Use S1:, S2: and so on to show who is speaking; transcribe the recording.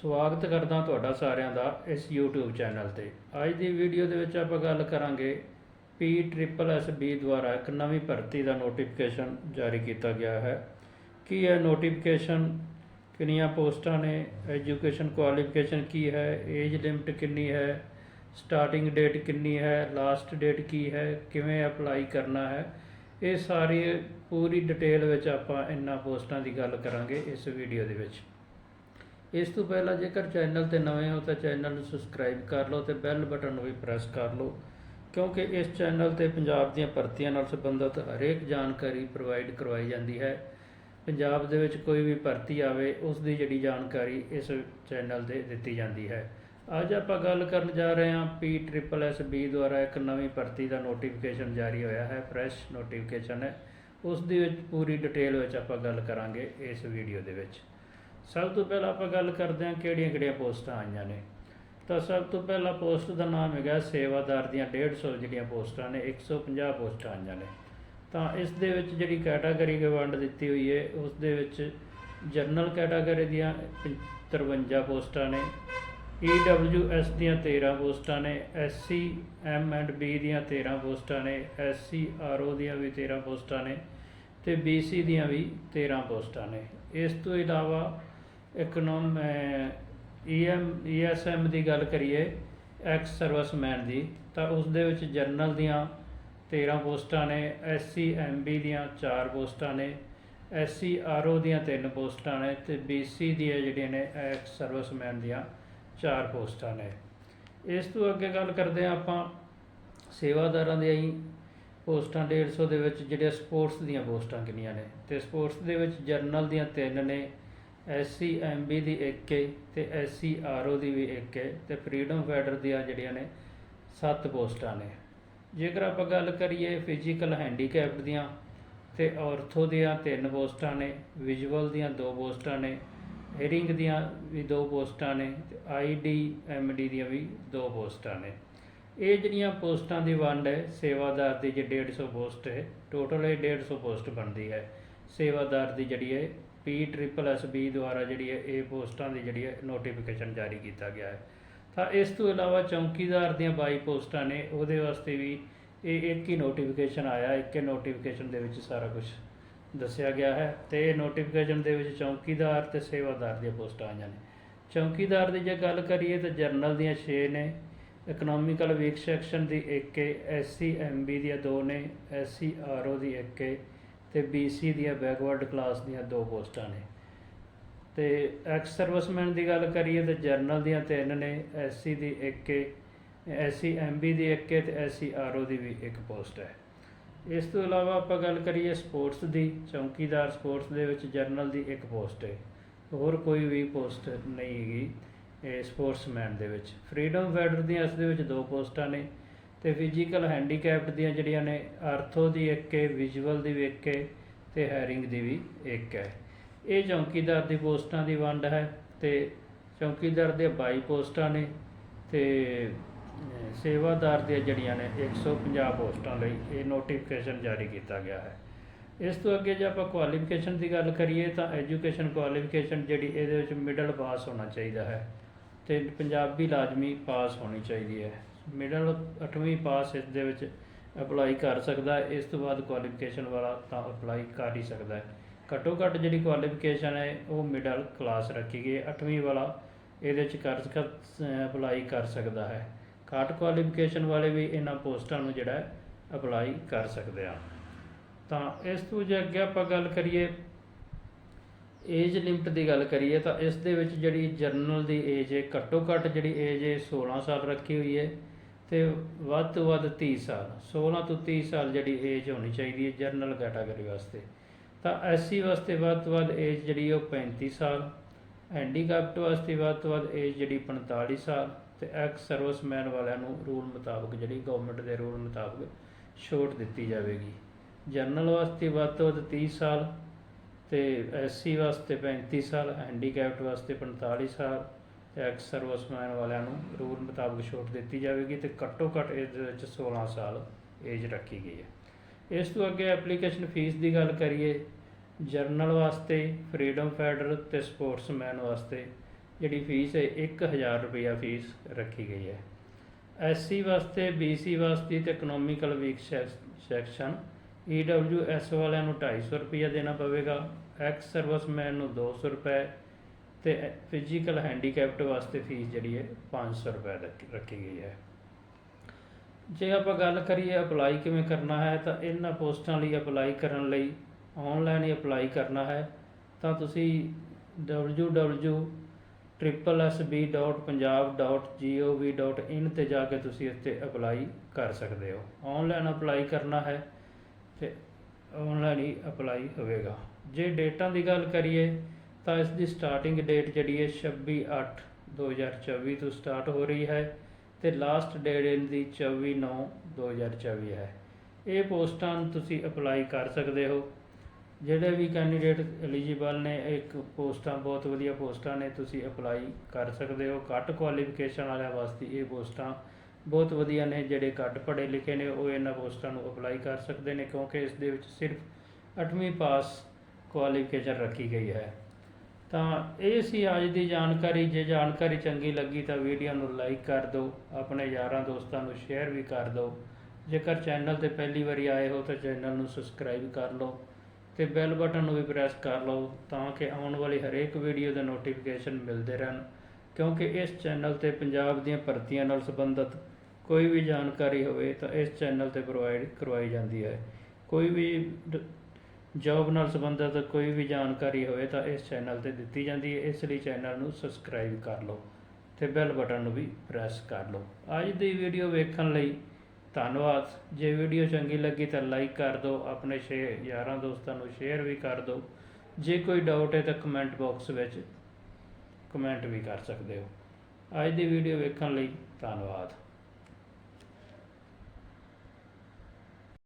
S1: ਸਵਾਗਤ ਕਰਦਾ ਤੁਹਾਡਾ ਸਾਰਿਆਂ ਦਾ ਇਸ YouTube ਚੈਨਲ ਤੇ। ਅੱਜ ਦੀ ਵੀਡੀਓ ਦੇ ਵਿੱਚ ਆਪਾਂ ਗੱਲ ਕਰਾਂਗੇ ਪੀ ਟ੍ਰਿਪਲ ਐੱਸ ਬੀ ਦੁਆਰਾ ਇੱਕ ਨਵੀਂ ਭਰਤੀ ਦਾ ਨੋਟੀਫਿਕੇਸ਼ਨ ਜਾਰੀ ਕੀਤਾ ਗਿਆ ਹੈ। ਕੀ ਹੈ ਨੋਟੀਫਿਕੇਸ਼ਨ ਕਿੰਨੀਆਂ ਪੋਸਟਾਂ ਨੇ? ਐਜੂਕੇਸ਼ਨ ਕੁਆਲੀਫਿਕੇਸ਼ਨ ਕੀ ਹੈ? ਏਜ ਲਿਮਟ ਕਿੰਨੀ ਹੈ? ਸਟਾਰਟਿੰਗ ਡੇਟ ਕਿੰਨੀ ਹੈ? ਲਾਸਟ ਡੇਟ ਕੀ ਹੈ? ਕਿਵੇਂ ਅਪਲਾਈ ਕਰਨਾ ਹੈ? ਇਹ ਸਾਰੀ ਪੂਰੀ ਡਿਟੇਲ ਵਿੱਚ ਆਪਾਂ ਇਹਨਾਂ ਪੋਸਟਾਂ ਦੀ ਗੱਲ ਕਰਾਂਗੇ ਇਸ ਵੀਡੀਓ ਦੇ ਵਿੱਚ। ਇਸ ਤੋਂ ਪਹਿਲਾਂ ਜੇਕਰ ਚੈਨਲ ਤੇ ਨਵੇਂ ਹੋ ਤਾਂ ਚੈਨਲ ਨੂੰ ਸਬਸਕ੍ਰਾਈਬ ਕਰ ਲਓ ਤੇ ਬੈਲ ਬਟਨ ਨੂੰ ਵੀ ਪ੍ਰੈਸ ਕਰ ਲਓ, ਕਿਉਂਕਿ ਇਸ ਚੈਨਲ ਤੇ ਪੰਜਾਬ ਦੀਆਂ ਭਰਤੀਆਂ ਨਾਲ ਸੰਬੰਧਿਤ ਹਰੇਕ ਜਾਣਕਾਰੀ ਪ੍ਰੋਵਾਈਡ ਕਰਵਾਈ ਜਾਂਦੀ ਹੈ। ਪੰਜਾਬ ਦੇ ਵਿੱਚ ਕੋਈ ਵੀ ਭਰਤੀ ਆਵੇ, ਉਸ ਦੀ ਜਿਹੜੀ ਜਾਣਕਾਰੀ ਇਸ ਚੈਨਲ ਤੇ ਦਿੱਤੀ ਜਾਂਦੀ ਹੈ। ਅੱਜ ਆਪਾਂ ਗੱਲ ਕਰਨ ਜਾ ਰਹੇ ਹਾਂ ਪੀ ਟ੍ਰਿਪਲ ਐੱਸ ਬੀ ਦੁਆਰਾ ਇੱਕ ਨਵੀਂ ਭਰਤੀ ਦਾ ਨੋਟੀਫਿਕੇਸ਼ਨ ਜਾਰੀ ਹੋਇਆ ਹੈ, ਫਰੈਸ਼ ਨੋਟੀਫਿਕੇਸ਼ਨ ਹੈ। ਉਸ ਦੇ ਵਿੱਚ ਪੂਰੀ ਡਿਟੇਲ ਵਿੱਚ ਆਪਾਂ ਗੱਲ ਕਰਾਂਗੇ ਇਸ ਵੀਡੀਓ ਦੇ ਵਿੱਚ। ਸਭ ਤੋਂ ਪਹਿਲਾਂ ਆਪਾਂ ਗੱਲ ਕਰਦੇ ਹਾਂ ਕਿਹੜੀਆਂ-ਕਿਹੜੀਆਂ ਪੋਸਟਾਂ ਆਈਆਂ ਨੇ। ਤਾਂ ਸਭ ਤੋਂ ਪਹਿਲਾਂ ਪੋਸਟ ਦਾ ਨਾਮ ਹੈਗਾ ਸੇਵਾਦਾਰ ਦੀਆਂ 150 ਜਿਹੜੀਆਂ ਪੋਸਟਾਂ ਨੇ 150 ਪੋਸਟਾਂ ਆਈਆਂ ਨੇ। ਤਾਂ ਇਸ ਦੇ ਵਿੱਚ ਜਿਹੜੀ ਕੈਟਾਗਰੀ ਵੰਡ ਦਿੱਤੀ ਹੋਈ ਹੈ, ਉਸ ਦੇ ਵਿੱਚ ਜਨਰਲ ਕੈਟਾਗਰੀ ਦੀਆਂ 53 ਪੋਸਟਾਂ ਨੇ EWS ਦੀਆਂ 13 ਪੋਸਟਾਂ ਨੇ SC M ਐਂਡ B ਦੀਆਂ 13 ਪੋਸਟਾਂ ਨੇ SC RO ਦੀਆਂ ਵੀ 13 ਪੋਸਟਾਂ ਨੇ ਤੇ BC ਦੀਆਂ ਵੀ 13 ਪੋਸਟਾਂ ਨੇ। ਇਸ ਤੋਂ ਇਲਾਵਾ ਇਕਨੋਮ ਈਐਮ ਈਐਸਐਮ ਦੀ ਗੱਲ ਕਰੀਏ ਐਕਸ ਸਰਵਿਸਮੈਨ ਦੀ, ਤਾਂ ਉਸ ਦੇ ਵਿੱਚ ਜਰਨਲ ਦੀਆਂ 13 ਪੋਸਟਾਂ ਨੇ ਐਸਸੀ ਐਮਬੀ ਦੀਆਂ 4 ਪੋਸਟਾਂ ਨੇ ਐਸਸੀ ਆਰਓ ਦੀਆਂ 3 ਪੋਸਟਾਂ ਨੇ, ਤੇ ਬੀਸੀ ਦੀਆਂ ਜਿਹੜੀਆਂ ਨੇ ਐਕਸ ਸਰਵਿਸਮੈਨ ਦੀਆਂ 4 ਪੋਸਟਾਂ ਨੇ। ਇਸ ਤੋਂ ਅੱਗੇ ਗੱਲ ਕਰਦੇ ਹਾਂ ਆਪਾਂ ਸੇਵਾਦਾਰਾਂ ਦੀਆਂ ਹੀ ਪੋਸਟਾਂ 150 ਦੇ ਵਿੱਚ ਜਿਹੜੇ ਸਪੋਰਟਸ ਦੀਆਂ ਪੋਸਟਾਂ ਕਿੰਨੀਆਂ ਨੇ, ਤੇ ਸਪੋਰਟਸ ਦੇ ਵਿੱਚ ਜਰਨਲ ਦੀਆਂ 3 ਨੇ ਐਸਸੀ ਐਮਬੀ ਦੀ 1 ਹੈ ਤੇ ਐਸਸੀ ਆਰਓ ਦੀ ਵੀ ਇੱਕ ਹੈ ਤੇ ਫਰੀडम ਫਾਈਟਰ ਦੀਆਂ ਜਿਹੜੀਆਂ ਨੇ ਸੱਤ ਪੋਸਟਾਂ ਨੇ। ਜੇਕਰ ਆਪਾਂ ਗੱਲ ਕਰੀਏ ਫਿਜ਼ੀਕਲ ਹੈਂਡੀਕੈਪਡ ਦੀਆਂ ਤੇ ਔਰਥੋ ਦੀਆਂ ਤਿੰਨ ਪੋਸਟਾਂ ਨੇ ਵਿਜ਼ੂਅਲ ਦੀਆਂ ਦੋ ਪੋਸਟਾਂ ਨੇ ਹੀਅਰਿੰਗ ਦੀਆਂ ਵੀ ਦੋ ਪੋਸਟਾਂ ਨੇ ਤੇ ਆਈਡੀ ਐਮਡੀ ਦੀਆਂ ਵੀ ਦੋ ਪੋਸਟਾਂ ਨੇ। ਇਹ ਜਿਹੜੀਆਂ ਪੋਸਟਾਂ ਦੀ ਵੰਡ ਹੈ, ਸੇਵਾਦਾਰ ਦੀ ਜੇ 150 ਪੋਸਟ ਹੈ ਟੋਟਲ ਇਹ 150 ਪੋਸਟ ਬਣਦੀ ਹੈ। ਸੇਵਾਦਾਰ ਦੀ ਜਿਹੜੀ ਹੈ ਪੀ ਟ੍ਰਿਪਲ ਐੱਸ ਬੀ ਦੁਆਰਾ ਜਿਹੜੀ ਹੈ, ਇਹ ਪੋਸਟਾਂ ਦੀ ਜਿਹੜੀ ਹੈ ਨੋਟੀਫਿਕੇਸ਼ਨ ਜਾਰੀ ਕੀਤਾ ਗਿਆ ਹੈ। ਤਾਂ ਇਸ ਤੋਂ ਇਲਾਵਾ ਚੌਕੀਦਾਰ ਦੀਆਂ 22 ਪੋਸਟਾਂ ਨੇ, ਉਹਦੇ ਵਾਸਤੇ ਵੀ ਇਹ ਇੱਕ ਹੀ ਨੋਟੀਫਿਕੇਸ਼ਨ ਆਇਆ, ਇੱਕ ਹੀ ਨੋਟੀਫਿਕੇਸ਼ਨ ਦੇ ਵਿੱਚ ਸਾਰਾ ਕੁਝ ਦੱਸਿਆ ਗਿਆ ਹੈ ਤੇ ਇਹ ਨੋਟੀਫਿਕੇਸ਼ਨ ਦੇ ਵਿੱਚ ਚੌਕੀਦਾਰ ਤੇ ਸੇਵਾਦਾਰ ਦੀਆਂ ਪੋਸਟਾਂ ਆਈਆਂ ਨੇ। ਚੌਕੀਦਾਰ ਦੀ ਜੇ ਗੱਲ ਕਰੀਏ ਤਾਂ ਜਰਨਲ ਦੀਆਂ 6 ਨੇ ਇਕਨੋਮਿਕਲ ਵੀਕ ਸੈਕਸ਼ਨ ਦੀ 1 ਹੈ ਐਸਸੀ ਐਮਬੀ ਦੀਆਂ 2 ਨੇ ਐਸਸੀ ਆਰਓ ਦੀ 1 ਹੈ ਤੇ ਬੀਸੀ ਦੀਆਂ ਬੈਕਵਰਡ ਕਲਾਸ ਦੀਆਂ ਦੋ ਪੋਸਟਾਂ ਨੇ। ਤੇ ਐਕਸ ਸਰਵਿਸਮੈਨ ਦੀ ਗੱਲ ਕਰੀਏ ਤਾਂ ਜਰਨਲ ਦੀਆਂ ਤਿੰਨ ਨੇ ਐਸਸੀ ਦੀ 1 ਹੈ ਐਸਸੀ ਐਮਬੀ ਦੀ 1 ਹੈ ਤੇ ਐਸਸੀ ਆਰਓ ਦੀ ਵੀ ਇੱਕ ਪੋਸਟ ਹੈ। ਇਸ ਤੋਂ ਇਲਾਵਾ ਆਪਾਂ ਗੱਲ ਕਰੀਏ ਸਪੋਰਟਸ ਦੀ, ਚੌਕੀਦਾਰ ਸਪੋਰਟਸ ਦੇ ਵਿੱਚ ਜਰਨਲ ਦੀ ਇੱਕ ਪੋਸਟ ਹੈ ਹੋਰ ਕੋਈ ਵੀ ਪੋਸਟ ਨਹੀਂ ਹੈਗੀ ਇਹ ਸਪੋਰਟਸਮੈਨ ਦੇ ਵਿੱਚ। ਫਰੀडम ਫਾਈਟਰ ਦੀਆਂ ਇਸ ਦੇ ਵਿੱਚ ਦੋ ਪੋਸਟਾਂ ਨੇ। ਤੇ ਫਿਜ਼ੀਕਲ ਹੈਂਡੀਕੈਪਡ ਦੀਆਂ ਜਿਹੜੀਆਂ ਨੇ ਆਰਥੋ ਦੀ ਇੱਕ ਹੈ ਵਿਜ਼ੂਅਲ ਦੀ ਵੀ ਇੱਕ ਹੈ ਤੇ ਹੈਰਿੰਗ ਦੀ ਵੀ ਇੱਕ ਹੈ। ਇਹ ਚੌਕੀਦਾਰ ਦੀ ਪੋਸਟਾਂ ਦੀ ਵੰਡ ਹੈ ਤੇ ਚੌਕੀਦਾਰ ਦੇ 22 ਪੋਸਟਾਂ ਨੇ ਤੇ ਸੇਵਾਦਾਰ ਦੀਆਂ ਜਿਹੜੀਆਂ ਨੇ 150 ਪੋਸਟਾਂ ਲਈ ਇਹ ਨੋਟੀਫਿਕੇਸ਼ਨ ਜਾਰੀ ਕੀਤਾ ਗਿਆ ਹੈ। ਇਸ ਤੋਂ ਅੱਗੇ ਜੇ ਆਪਾਂ ਕੁਆਲੀਫਿਕੇਸ਼ਨ ਦੀ ਗੱਲ ਕਰੀਏ ਤਾਂ ਐਜੂਕੇਸ਼ਨ ਕੁਆਲੀਫਿਕੇਸ਼ਨ ਜਿਹੜੀ ਇਹਦੇ ਵਿੱਚ ਮਿਡਲ ਪਾਸ ਹੋਣਾ ਚਾਹੀਦਾ ਹੈ ਤੇ ਪੰਜਾਬੀ ਲਾਜ਼ਮੀ ਪਾਸ ਹੋਣੀ ਚਾਹੀਦੀ ਹੈ। ਮਿਡਲ 8ਵੀਂ ਪਾਸ ਇਸ ਦੇ ਵਿੱਚ ਅਪਲਾਈ ਕਰ ਸਕਦਾ ਹੈ। ਇਸ ਤੋਂ ਬਾਅਦ ਕੁਆਲੀਫਿਕੇਸ਼ਨ ਵਾਲਾ ਤਾਂ ਅਪਲਾਈ ਕਰ ਹੀ ਸਕਦਾ ਹੈ। ਘੱਟੋ ਘੱਟ ਜਿਹੜੀ ਕੁਆਲੀਫਿਕੇਸ਼ਨ ਹੈ, ਉਹ ਮਿਡਲ ਕਲਾਸ ਰੱਖੀ ਗਈ ਹੈ। 8ਵੀਂ ਵਾਲਾ ਇਹਦੇ ਵਿੱਚ ਕਰ ਅਪਲਾਈ ਕਰ ਸਕਦਾ ਹੈ। ਘੱਟ ਕੁਆਲੀਫਿਕੇਸ਼ਨ ਵਾਲੇ ਵੀ ਇਹਨਾਂ ਪੋਸਟਾਂ ਨੂੰ ਜਿਹੜਾ ਅਪਲਾਈ ਕਰ ਸਕਦੇ ਆ। ਤਾਂ ਇਸ ਤੋਂ ਜੇ ਅੱਗੇ ਆਪਾਂ ਗੱਲ ਕਰੀਏ ਏਜ ਲਿਮਟ ਦੀ ਗੱਲ ਕਰੀਏ, ਤਾਂ ਇਸ ਦੇ ਵਿੱਚ ਜਿਹੜੀ ਜਰਨਲ ਦੀ ਏਜ ਹੈ, ਘੱਟੋ ਘੱਟ ਜਿਹੜੀ ਏਜ ਹੈ 16 ਸਾਲ ਰੱਖੀ ਹੋਈ ਹੈ। ਤੇ ਵੱਧ ਤੋਂ ਵੱਧ 30 ਸਾਲ 16 ਤੋਂ 30 ਸਾਲ ਜਿਹੜੀ ਏਜ ਹੋਣੀ ਚਾਹੀਦੀ ਹੈ ਜਨਰਲ ਕੈਟਾਗਰੀ ਵਾਸਤੇ। ਤਾਂ ਐਸਸੀ ਵਾਸਤੇ ਵੱਧ ਤੋਂ ਵੱਧ ਏਜ ਜਿਹੜੀ ਉਹ 35 ਸਾਲ ਹੈਂਡੀਕੈਪਟ ਵਾਸਤੇ ਵੱਧ ਤੋਂ ਵੱਧ ਏਜ ਜਿਹੜੀ 45 ਸਾਲ ਤੇ ਐਕਸ ਸਰਵਿਸਮੈਨ ਵਾਲਿਆਂ ਨੂੰ ਰੂਲ ਮੁਤਾਬਕ ਜਿਹੜੀ ਗਵਰਨਮੈਂਟ ਦੇ ਰੂਲ ਮੁਤਾਬਕ ਛੋਟ ਦਿੱਤੀ ਜਾਵੇਗੀ। ਜਨਰਲ ਵਾਸਤੇ ਵੱਧ ਤੋਂ ਵੱਧ 30 ਸਾਲ ਤੇ ਐਸਸੀ ਵਾਸਤੇ 35 ਸਾਲ ਹੈਂਡੀਕੈਪਟ ਵਾਸਤੇ 45 ਸਾਲ ਤੇ ਐਕਸ ਸਰਵਿਸਮੈਨ ਵਾਲਿਆਂ ਨੂੰ ਰੂਲ ਮੁਤਾਬਕ ਛੋਟ ਦਿੱਤੀ ਜਾਵੇਗੀ ਤੇ ਘੱਟੋ ਘੱਟ ਇਸ ਦੇ ਵਿੱਚ 16 ਸਾਲ ਏਜ ਰੱਖੀ ਗਈ ਹੈ। ਇਸ ਤੋਂ ਅੱਗੇ ਐਪਲੀਕੇਸ਼ਨ ਫੀਸ ਦੀ ਗੱਲ ਕਰੀਏ ਜਰਨਲ ਵਾਸਤੇ ਫਰੀडम ਫੈਡਰ ਤੇ ਸਪੋਰਟਸਮੈਨ ਵਾਸਤੇ ਜਿਹੜੀ ਫੀਸ ਹੈ 1000 ਰੁਪਇਆ ਫੀਸ ਰੱਖੀ ਗਈ ਹੈ। ਐਸਸੀ ਵਾਸਤੇ ਬੀਸੀ ਵਾਸਤੇ ਤੇ ਇਕਨੋਮਿਕਲ ਵੀਕ ਸੈਕਸ਼ਨ ਈਡਬਲਯੂਐਸ ਵਾਲਿਆਂ ਨੂੰ 250 ਰੁਪਇਆ ਦੇਣਾ ਪਵੇਗਾ ਐਕਸ ਸਰਵਿਸਮੈਨ ਨੂੰ 200 ਰੁਪਏ ਤੇ ਫਿਜ਼ੀਕਲ ਹੈਂਡੀਕੈਪਟ ਵਾਸਤੇ ਫੀਸ ਜਿਹੜੀ ਹੈ 500 ਰੁਪਏ ਰੱਖੀ- ਰੱਖੀ ਗਈ ਹੈ। ਜੇ ਆਪਾਂ ਗੱਲ ਕਰੀਏ ਅਪਲਾਈ ਕਿਵੇਂ ਕਰਨਾ ਹੈ, ਤਾਂ ਇਹਨਾਂ ਪੋਸਟਾਂ ਲਈ ਅਪਲਾਈ ਕਰਨ ਲਈ ਆਨਲਾਈਨ ਹੀ ਅਪਲਾਈ ਕਰਨਾ ਹੈ। ਤਾਂ ਤੁਸੀਂ www.ssb.punjab.gov.in ਤੇ ਜਾ ਕੇ ਤੁਸੀਂ ਇੱਥੇ ਅਪਲਾਈ ਕਰ ਸਕਦੇ ਹੋ। ਆਨਲਾਈਨ ਅਪਲਾਈ ਕਰਨਾ ਹੈ ਤੇ ਆਨਲਾਈਨ ਹੀ ਅਪਲਾਈ ਹੋਵੇਗਾ। ਜੇ ਡੇਟਾਂ ਦੀ ਗੱਲ ਕਰੀਏ ਤਾਂ ਇਸ ਦੀ ਸਟਾਰਟਿੰਗ ਡੇਟ ਜਿਹੜੀ ਹੈ 26/8/2024 ਤੋਂ ਸਟਾਰਟ ਹੋ ਰਹੀ ਹੈ ਤੇ ਲਾਸਟ ਡੇਟ ਇਹਦੀ 24/9/2024 ਹੈ। ਇਹ ਪੋਸਟਾਂ ਤੁਸੀਂ ਅਪਲਾਈ ਕਰ ਸਕਦੇ ਹੋ। ਜਿਹੜੇ ਵੀ ਕੈਂਡੀਡੇਟ ਐਲੀਜੀਬਲ ਨੇ, ਇੱਕ ਪੋਸਟਾਂ ਬਹੁਤ ਵਧੀਆ ਪੋਸਟਾਂ ਨੇ, ਤੁਸੀਂ ਅਪਲਾਈ ਕਰ ਸਕਦੇ ਹੋ। ਘੱਟ ਕੁਆਲੀਫਿਕੇਸ਼ਨ ਵਾਲਿਆਂ ਵਾਸਤੇ ਇਹ ਪੋਸਟਾਂ ਬਹੁਤ ਵਧੀਆ ਨੇ, ਜਿਹੜੇ ਘੱਟ ਪੜ੍ਹੇ ਲਿਖੇ ਨੇ, ਉਹ ਇਹਨਾਂ ਪੋਸਟਾਂ ਨੂੰ ਅਪਲਾਈ ਕਰ ਸਕਦੇ ਨੇ, ਕਿਉਂਕਿ ਇਸ ਦੇ ਵਿੱਚ ਸਿਰਫ 8ਵੀਂ ਪਾਸ ਕੁਆਲੀਫਿਕੇਸ਼ਨ ਰੱਖੀ ਗਈ ਹੈ। ਤਾਂ ਇਹ ਸੀ ਅੱਜ ਦੀ ਜਾਣਕਾਰੀ। ਜੇ ਜਾਣਕਾਰੀ ਚੰਗੀ ਲੱਗੀ ਤਾਂ ਵੀਡੀਓ ਨੂੰ ਲਾਈਕ ਕਰ ਦਿਓ, ਆਪਣੇ ਯਾਰਾਂ ਦੋਸਤਾਂ ਨੂੰ ਸ਼ੇਅਰ ਵੀ ਕਰ ਦਿਓ। ਜੇਕਰ ਚੈਨਲ ਤੇ ਪਹਿਲੀ ਵਾਰੀ ਆਏ ਹੋ ਤਾਂ ਚੈਨਲ ਨੂੰ ਸਬਸਕ੍ਰਾਈਬ ਕਰ ਲਓ ਤੇ ਬੈਲ ਬਟਨ ਨੂੰ ਵੀ ਪ੍ਰੈਸ ਕਰ ਲਓ ਤਾਂ ਕਿ ਆਉਣ ਵਾਲੀ ਹਰੇਕ ਵੀਡੀਓ ਦੇ ਨੋਟੀਫਿਕੇਸ਼ਨ ਮਿਲਦੇ ਰਹਿਣ। ਕਿਉਂਕਿ ਇਸ ਚੈਨਲ ਤੇ ਪੰਜਾਬ ਦੀਆਂ ਭਰਤੀਆਂ ਨਾਲ ਸੰਬੰਧਿਤ ਕੋਈ ਵੀ ਜਾਣਕਾਰੀ ਹੋਵੇ ਤਾਂ ਇਸ ਚੈਨਲ ਤੇ ਪ੍ਰੋਵਾਈਡ ਕਰਵਾਈ ਜਾਂਦੀ ਹੈ। ਕੋਈ ਵੀ ਜੌਬ ਨਾਲ ਸੰਬੰਧਿਤ ਕੋਈ ਵੀ ਜਾਣਕਾਰੀ ਹੋਵੇ ਤਾਂ ਇਸ ਚੈਨਲ ਤੇ ਦਿੱਤੀ ਜਾਂਦੀ ਹੈ। ਇਸ ਲਈ ਚੈਨਲ ਨੂੰ ਸਬਸਕ੍ਰਾਈਬ ਕਰ ਲਓ ਤੇ ਬੈਲ ਬਟਨ ਨੂੰ ਵੀ ਪ੍ਰੈਸ ਕਰ ਲਓ। ਅੱਜ ਦੀ ਵੀਡੀਓ ਵੇਖਣ ਲਈ ਧੰਨਵਾਦ। ਜੇ ਵੀਡੀਓ ਚੰਗੀ ਲੱਗੀ ਤਾਂ ਲਾਈਕ ਕਰ ਦਿਓ, ਆਪਣੇ ਸ਼ੇ ਯਾਰਾਂ ਦੋਸਤਾਂ ਨੂੰ ਸ਼ੇਅਰ ਵੀ ਕਰ ਦਿਓ। ਜੇ ਕੋਈ ਡਾਊਟ ਹੈ ਤਾਂ ਕਮੈਂਟ ਬਾਕਸ ਵਿੱਚ ਕਮੈਂਟ ਵੀ ਕਰ ਸਕਦੇ ਹੋ। ਅੱਜ ਦੀ ਵੀਡੀਓ ਵੇਖਣ ਲਈ ਧੰਨਵਾਦ।